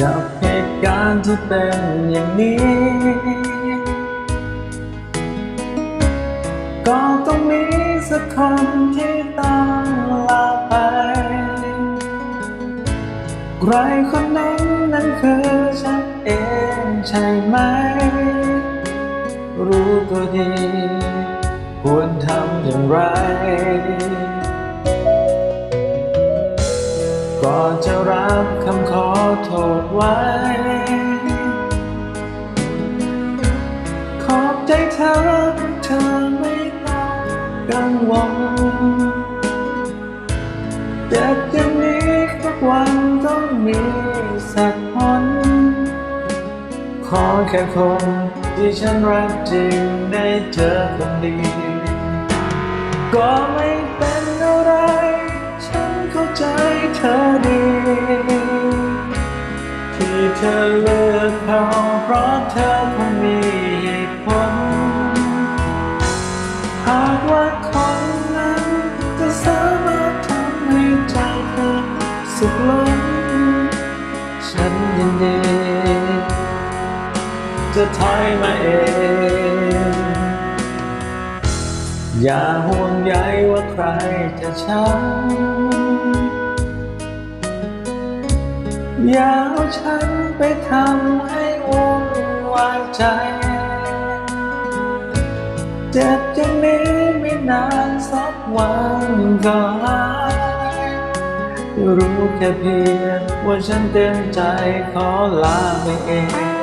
จากเหตุการณ์ที่เป็นอย่างนี้ ก็ต้องมีสักคนที่ต้องลาไป ใครคนนั้นนั้นคือฉันเองใช่ไหม รู้ตัวดี ควรทำอย่างไร ก่อนจะรับคำขอโทษไว้ ขอบใจเธอเธอไม่ต้องกังวลเจ็บอย่างนี้ทุกวันต้องมีสักคนขอแค่คนที่ฉันรักจริงได้เจอคนดี ก็ไม่เป็น เธอเลือกเขาเพราะเธอคงมีเหตุผล หากว่าคนนั้นจะสามารถทำให้ใจเธอสุขล้นฉันยินดีจะถอยมาเอง อย่าห่วงใยว่าใครจะช้ำอย่าเอาฉัน ใจเจ็บจะนี้ไม่นานสักวันก็หายรู้แค่เพียงว่าฉันเต็มใจขอลาไปเอง